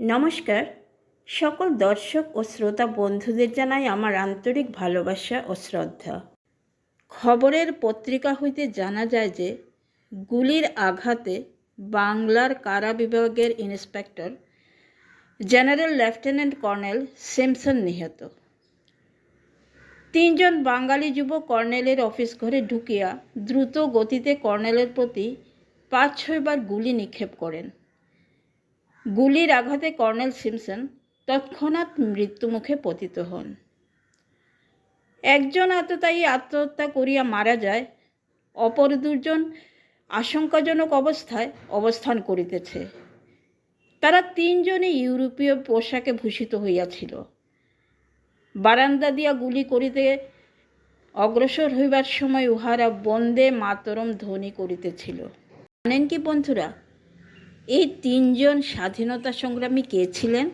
নমস্কার। সকল দর্শক ও শ্রোতা বন্ধুদের জানাই আমার আন্তরিক ভালোবাসা ও শ্রদ্ধা। খবরের পত্রিকা হইতে জানা যায় যে, গুলির আঘাতে বাংলার কারা বিভাগের inspector general lieutenant colonel Simpson নিহত। তিনজন বাঙালি যুব কর্নেলের অফিস ঘরে ঢুকিয়া দ্রুত গতিতে কর্নেলের প্রতি পাঁচ ছয়বার গুলি নিক্ষেপ করেন। গুলির আঘাতে কর্নেল সিমসন তৎক্ষণাৎ মৃত্যুমুখে পতিত হন। একজন আততায়ী আত্মহত্যা করিয়া মারা যায়, অপর দুজন আশঙ্কাজনক অবস্থায় অবস্থান করিতেছে। তারা তিনজনই ইউরোপীয় পোশাকে ভূষিত হইয়াছিল। বারান্দা দিয়া গুলি করিতে অগ্রসর হইবার সময় উহারা বন্দে মাতরম ধ্বনি করিতেছিল। জানেন কি বন্ধুরা এই তিনজন স্বাধীনতা সংগ্রামী কে ছিলেন?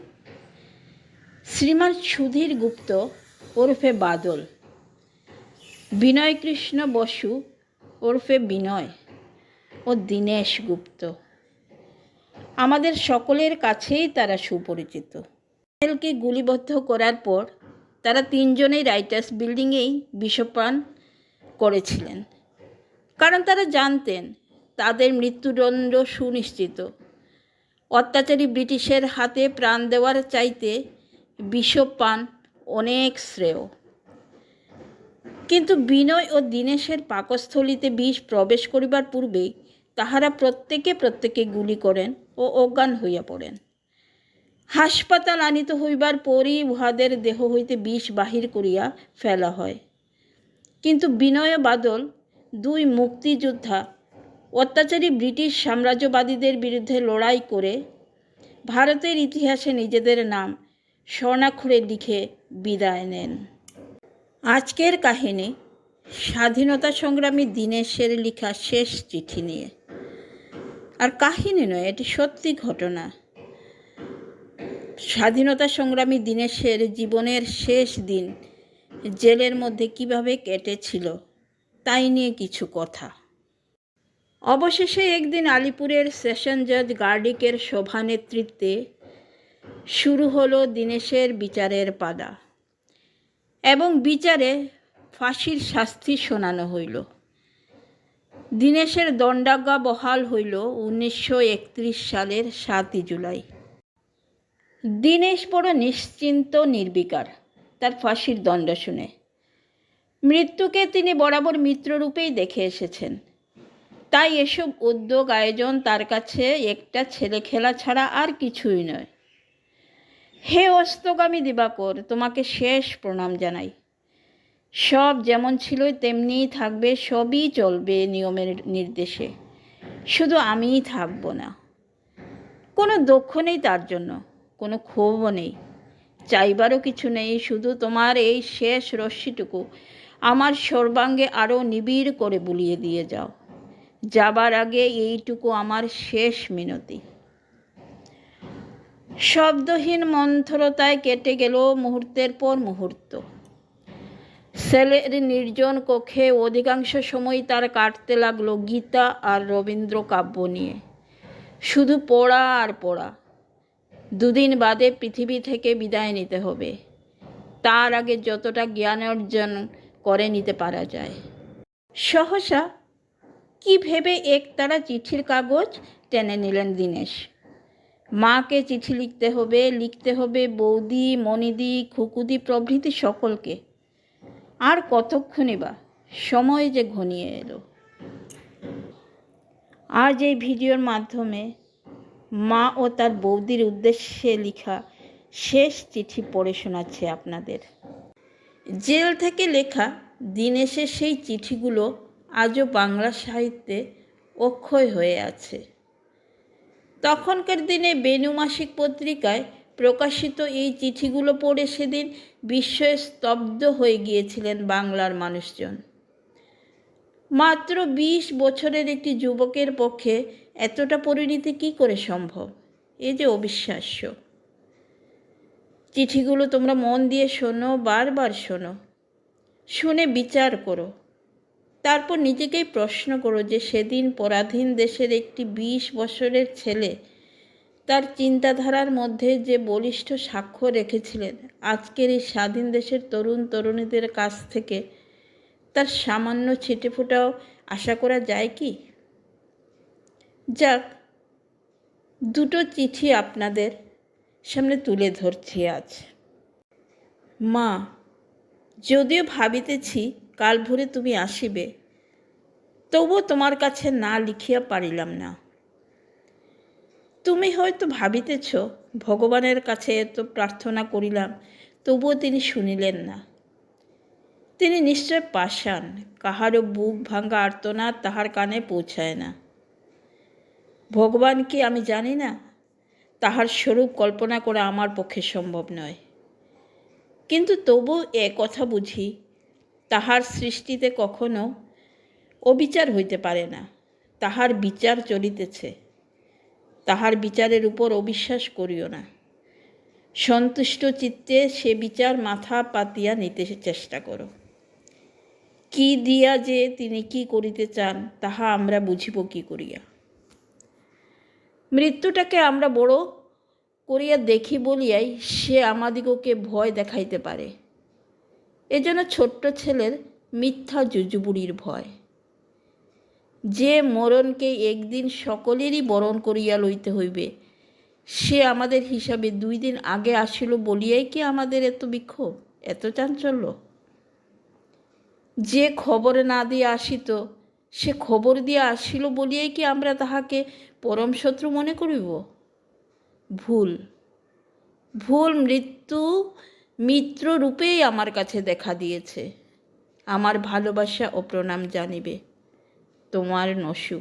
শ্রীমান সুধীর গুপ্ত ওরফে বাদল বিনয় কৃষ্ণ বসু ওরফে বিনয় ও দীনেশ গুপ্ত। আমাদের সকলের কাছেই তারা সুপরিচিত। কে গুলিবদ্ধ করার পর তারা তিনজনেই রাইটার্স বিল্ডিংয়েই বিষপান করেছিলেন। কারণ তারা জানতেন তাদের মৃত্যুদণ্ড সুনিশ্চিত। অত্যাচারী ব্রিটিশের হাতে প্রাণ দেওয়ার চাইতে বিষপান অনেক শ্রেয়। কিন্তু বিনয় ও দীনেশের পাকস্থলিতে বিষ প্রবেশ করিবার পূর্বেই তাহারা প্রত্যেকে প্রত্যেকে গুলি করেন ও অজ্ঞান হইয়া পড়েন। হাসপাতাল আনিত হইবার পরই উহাদের দেহ হইতে বিষ বাহির করিয়া ফেলা হয়। কিন্তু বিনয় বাদল, দুই মুক্তিযোদ্ধা অত্যাচারী ব্রিটিশ সাম্রাজ্যবাদীদের বিরুদ্ধে লড়াই করে ভারতের ইতিহাসে নিজেদের নাম স্বর্ণাক্ষরে লিখে বিদায় নেন। আজকের কাহিনী, স্বাধীনতা সংগ্রামী দীনেশের লেখা শেষ চিঠি নিয়ে। আর কাহিনী নয়, এটি সত্যি ঘটনা। স্বাধীনতা সংগ্রামী দীনেশের জীবনের শেষ দিন জেলের মধ্যে কীভাবে কেটেছিল, তাই নিয়ে কিছু কথা। অবশেষে একদিন আলিপুরের সেশন জজ গার্ডিকের সভানেতৃত্বে শুরু হলো দীনেশের বিচারের পাদা এবং বিচারে ফাঁসির শাস্তি শোনানো হইল। দীনেশের দণ্ডাজ্ঞা বহাল হইল উনিশশো একত্রিশ সালের সাতই জুলাই। দীনেশ বড় নিশ্চিন্ত নির্বিকার, তার ফাঁসির দণ্ড শুনে। মৃত্যুকে তিনি বরাবর মিত্ররূপেই দেখে এসেছেন। তাই এসব উদ্যোগ আয়োজন তার কাছে একটা ছেলে খেলা ছাড়া আর কিছুই নয়। হে অস্তগামী দিবাকর, তোমাকে শেষ প্রণাম জানাই। সব যেমন ছিল তেমনিই থাকবে, সবই চলবে নিয়মের নির্দেশে। শুধু আমিই থাকব না। কোনো দক্ষ নেই তার জন্য, কোনো ক্ষোভও নেই। চাইবারও কিছু নেই, শুধু তোমার এই শেষ রশ্মিটুকু। আমার সর্বাঙ্গে আরও নিবিড় করে বুলিয়ে দিয়ে যাও। যাবার আগে এইটুকু আমার শেষ মিনতি। শব্দহীন মন্থরতায় কেটে গেল মুহূর্তের পর মুহূর্ত। সেলের নির্জন কক্ষে অধিকাংশ সময় তার কাটতে লাগল গীতা আর রবীন্দ্র কাব্য নিয়ে। শুধু পড়া আর পড়া। দুদিন বাদে পৃথিবী থেকে বিদায় নিতে হবে। তার আগে যতটা জ্ঞান অর্জন করে নিতে পারা যায়। সহসা কি ভেবে একতারা চিঠির কাগজ টেনে নিলেন দীনেশ। মাকে চিঠি লিখতে হবে লিখতে হবে বৌদি মনিদি খুকুদি প্রভৃতি সকলকে। আর কতক্ষণই বা সময় যে ঘনিয়ে এলো। আজ এই ভিডিওর মাধ্যমে মা ও তার বৌদির উদ্দেশ্যে লেখা শেষ চিঠি পড়ে শোনাচ্ছে আপনাদের। জেল থেকে লেখা দিনেশের সেই চিঠিগুলো আজও বাংলা সাহিত্যে অক্ষয় হয়ে আছে। তখনকার দিনে বেনু মাসিক পত্রিকায় প্রকাশিত এই চিঠিগুলো পড়ে সেদিন বিস্ময়ে স্তব্ধ হয়ে গিয়েছিলেন বাংলার মানুষজন। মাত্র বিশ বছরের একটি যুবকের পক্ষে এতটা পরিণতি কি করে সম্ভব? এ যে অবিশ্বাস্য। চিঠিগুলো তোমরা মন দিয়ে শোনো, বারবার শোনো। শুনে বিচার করো। তারপর নিজেকেই প্রশ্ন করো যে সেদিন পরাধীন দেশের একটি বিশ বছরের ছেলে তার চিন্তাধারার মধ্যে যে বলিষ্ঠ সাক্ষ্য রেখেছিলেন। আজকের এই স্বাধীন দেশের তরুণ তরুণীদের কাছ থেকে তার সামান্য ছিটেফোঁটাও আশা করা যায় কি? যাক, দুটো চিঠি আপনাদের সামনে তুলে ধরছি আজ। মা, যদিও ভাবিতেছি কাল ভোরে তুমি আসিবে। তবুও তোমার কাছে না লিখিয়া পারিলাম না। তুমি হয়তো ভাবিতেছ, ভগবানের কাছে এত প্রার্থনা করিলাম, তবুও তিনি শুনিলেন না। তিনি নিশ্চয় পাষাণ, কাহারও বুক ভাঙ্গা আর্তনাদ তাহার কানে পৌঁছায় না। ভগবান কি আমি জানি না? তাহার স্বরূপ কল্পনা করা আমার পক্ষে সম্ভব নয়। কিন্তু তবু এ কথা বুঝি তাহার সৃষ্টিতে কখনো অবিচার হইতে পারে না। তাহার বিচার চলিতেছে। তাহার বিচারের উপর অবিশ্বাস করিও না। সন্তুষ্ট চিত্তে সে বিচার মাথা পাতিয়া নিতে চেষ্টা করো। কি দিয়া যে তিনি কি করিতে চান, তাহা আমরা বুঝিব কি করিয়া। মৃত্যুটাকে আমরা বড় করিয়া দেখি বলিয়াই সে আমাদিগকে ভয় দেখাইতে পারে। এজন্য ছোট্ট ছেলের মিথ্যা জুজুবুড়ির ভয়। যে মরণকে একদিন সকলেরই বরণ করিয়া লইতে হইবে, সে আমাদের হিসাবে দুই দিন আগে আসিল বলিয়াই কি আমাদের এত বিক্ষোভ, এত চাঞ্চল্য? যে খবর না দিয়ে আসিত, সে খবর দিয়ে আসিল বলিয়াই কি আমরা তাহাকে পরম শত্রু মনে করিব? ভুল ভুল মৃত্যু মিত্র রূপেই আমার কাছে দেখা দিয়েছে। আমার ভালোবাসা ও প্রণাম জানিবে তোমার নসু।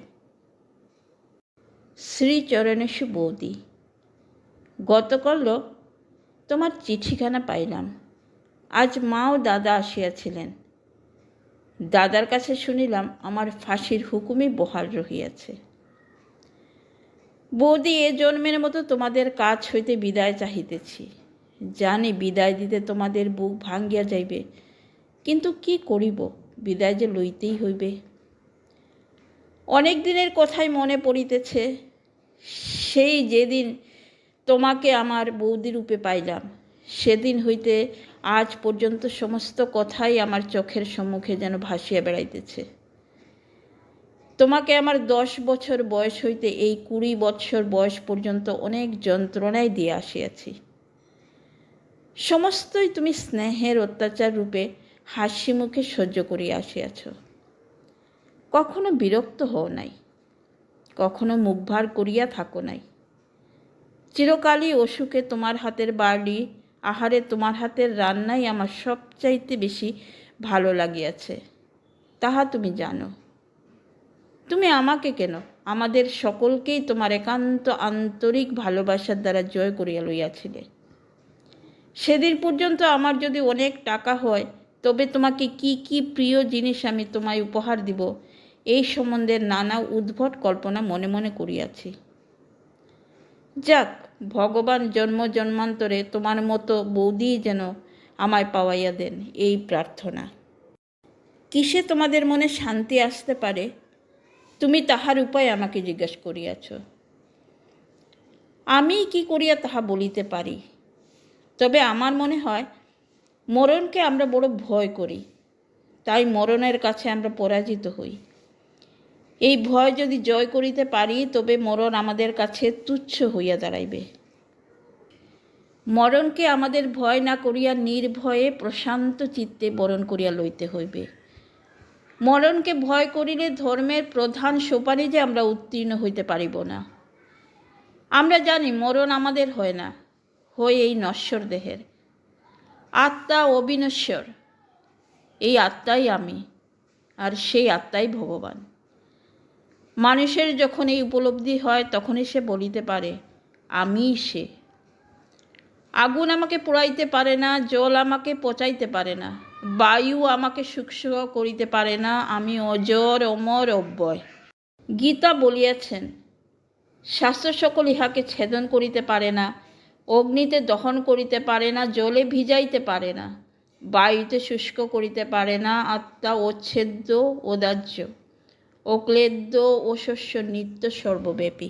শ্রীচরণেশু বৌদি, গতকাল তোমার চিঠিখানা পাইলাম। আজ মা ও দাদা আসিয়াছিলেন। দাদার কাছে শুনিলাম আমার ফাঁসির হুকুমই বহাল রহিয়াছে। বৌদি, এ জন্মের মতো তোমাদের কাজ হইতে বিদায় চাহিতেছি। জানি বিদায় দিতে তোমাদের বুক ভাঙ্গিয়া যাইবে, কিন্তু কি করিব? বিদায় যে লইতেই হইবে। অনেক দিনের কথাই মনে পড়িতেছে, সেই যেদিন তোমাকে আমার বৌদি রূপে পাইলাম, সেদিন হইতে আজ পর্যন্ত সমস্ত কথাই আমার চোখের সম্মুখে যেন ভাসিয়া বেড়াইতেছে। তোমাকে আমার দশ বছর বয়স হইতে এই কুড়ি বৎসর বয়স পর্যন্ত অনেক যন্ত্রণায় দিয়ে আসিয়াছি। সমস্তই তুমি স্নেহের অত্যাচার রূপে হাসি মুখে সহ্য করিয়া আসিয়াছ। কখনো বিরক্ত হও নাই, কখনো মুখ ভার করিয়া থাকো নাই। চিরকালই অসুখে তোমার হাতের বাড়ি, আহারে তোমার হাতের রান্নাই আমার সবচাইতে বেশি ভালো লাগিয়াছে, তাহা তুমি জানো। তুমি আমাকে কেন, আমাদের সকলকেই তোমার একান্ত আন্তরিক ভালোবাসার দ্বারা জয় করিয়া লইয়াছিলে। সেদিন পর্যন্ত আমার যদি অনেক টাকা হয়, তবে তোমাকে কি কি প্রিয় জিনিস আমি তোমায় উপহার দিব? এই সম্বন্ধে নানা উদ্ভট কল্পনা মনে মনে করিয়াছি। যাক, ভগবান জন্ম জন্মান্তরে তোমার মতো বৌদি যেন আমায় পাওয়াইয়া দেন এই প্রার্থনা। কিসে তোমাদের মনে শান্তি আসতে পারে? তুমি তাহার উপায় আমাকে জিজ্ঞাসা করিয়াছ। আমি কি করিয়া তাহা বলিতে পারি? তবে আমার মনে হয় মরণকে আমরা বড় ভয় করি। তাই মরণের কাছে আমরা পরাজিত হই। এই ভয় যদি জয় করিতে পারি, তবে মরণ আমাদের কাছে তুচ্ছ হইয়া দাঁড়াইবে। মরণকে আমাদের ভয় না করিয়া নির্ভয়ে প্রশান্ত চিত্তে বরণ করিয়া লইতে হইবে। মরণকে ভয় করিলে ধর্মের প্রধান সোপানে যে আমরা উত্তীর্ণ হইতে পারিব না। আমরা জানি মরণ আমাদের হয় না। হয় এই নশ্বর দেহের। আত্মা অবিনশ্বর, এই আত্মাই আমি, আর সেই আত্মাই ভগবান। মানুষের যখন এই উপলব্ধি হয়, তখনই সে বলিতে পারে আমি সে। আগুন আমাকে পোড়াইতে পারে না, জল আমাকে পচাইতে পারে না, বায়ু আমাকে সুক্ষ করিতে পারে না, আমি অজর অমর অব্যয়। গীতা বলিয়াছেন শাস্ত্র সকল ইহাকে ছেদন করিতে পারে না অগ্নিতে দহন করিতে পারে না, জলে ভিজাইতে পারে না, বায়ুতে শুষ্ক করিতে পারে না, আত্মা অচ্ছেদ্য ওদার্য অক্লেদ্য ও শস্য নিত্য সর্বব্যাপী।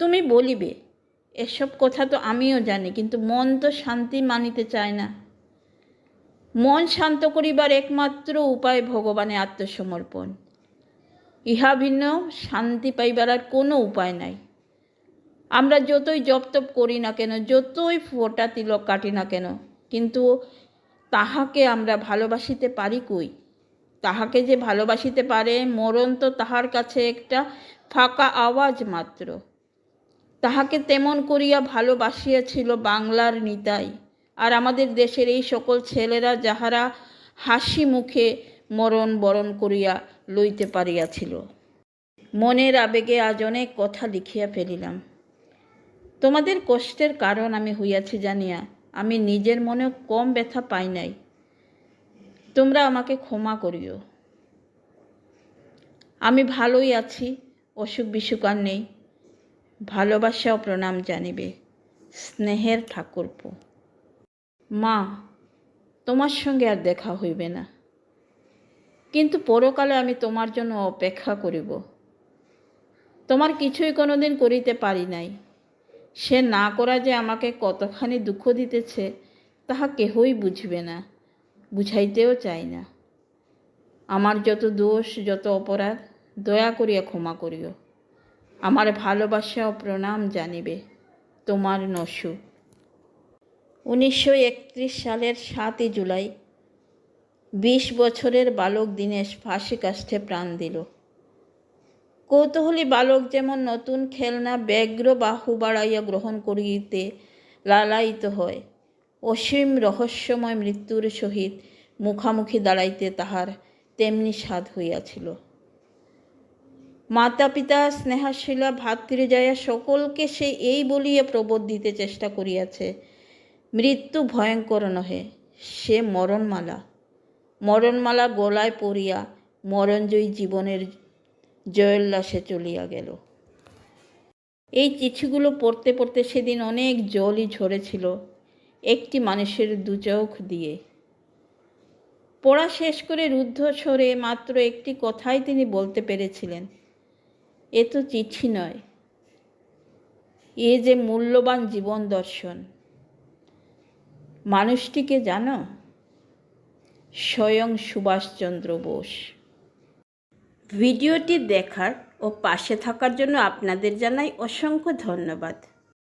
তুমি বলিবে, এসব কথা তো আমিও জানি, কিন্তু মন তো শান্তি মানিতে চায় না। মন শান্ত করিবার একমাত্র উপায় ভগবানে আত্মসমর্পণ। ইহা ভিন্ন শান্তি পাইবার আর কোনো উপায় নাই। আমরা যতই জপ তপ করি না কেন, যতই ফোটা তিলক কাটি না কেন, কিন্তু তাহাকে আমরা ভালোবাসিতে পারি কই? তাহাকে যে ভালোবাসিতে পারে, মরণ তো তাহার কাছে একটা ফাঁকা আওয়াজ মাত্র। তাহাকে তেমন করিয়া ভালোবাসিয়াছিল বাংলার নিতাই। আর আমাদের দেশের এই সকল ছেলেরা যাহারা হাসি মুখে মরণ বরণ করিয়া লইতে পারিয়াছিল। মনের আবেগে আজ অনেক কথা লিখিয়া ফেলিলাম। তোমাদের কষ্টের কারণ আমি হইয়াছি জানিয়া আমি নিজের মনেও কম ব্যথা পাই নাই। তোমরা আমাকে ক্ষমা করিও। আমি ভালোই আছি, অসুখ বিসুখ আর নেই। ভালোবাসা ও প্রণাম জানিবে স্নেহের ঠাকুরপো। মা, তোমার সঙ্গে আর দেখা হইবে না। কিন্তু পরকালে আমি তোমার জন্য অপেক্ষা করিব। তোমার কিছুই কোনোদিন করিতে পারি নাই। সে না করা যে আমাকে কতখানি দুঃখ দিতেছে, তাহা কেহই বুঝবে না, বুঝাইতেও চাই না। আমার যত দোষ, যত অপরাধ, দয়া করিয়া ক্ষমা করিও। আমার ভালোবাসা ও প্রণাম জানিবে তোমার নসু। উনিশশো একত্রিশ সালের সাতই জুলাই, বিশ বছরের বালক দীনেশ ফাঁসি কাষ্ঠে প্রাণ দিল। কৌতূহলী বালক যেমন নতুন খেলনা ব্যগ্র বাহু বাড়াইয়া গ্রহণ করিতে লালায়িত হয়, অসীম রহস্যময় মৃত্যুর সহিত মুখামুখি দাঁড়াইতে তাহার তেমনি স্বাদ হইয়াছিল। মাতা পিতা স্নেহাশীলা, ভাতৃজয়া সকলকে সে এই বলিয়া প্রবোধ দিতে চেষ্টা করিয়াছে, মৃত্যু ভয়ঙ্কর নহে, সে মরণমালা। মরণমালা গলায় পড়িয়া মরণজয়ী জীবনের জয়োল্লাসে চলিয়া গেল। এই চিঠিগুলো পড়তে পড়তে সেদিন অনেক জলই ঝরেছিল একটি মানুষের দু চোখ দিয়ে। পড়া শেষ করে রুদ্ধ স্বরে মাত্র একটি কথাই তিনি বলতে পেরেছিলেন, এ তো চিঠি নয়, এ যে মূল্যবান জীবন দর্শন। মানুষটিকে জানো, স্বয়ং সুভাষচন্দ্র বোস। ভিডিওটি দেখার ও পাশে থাকার জন্য আপনাদের জানাই অসংখ্য ধন্যবাদ।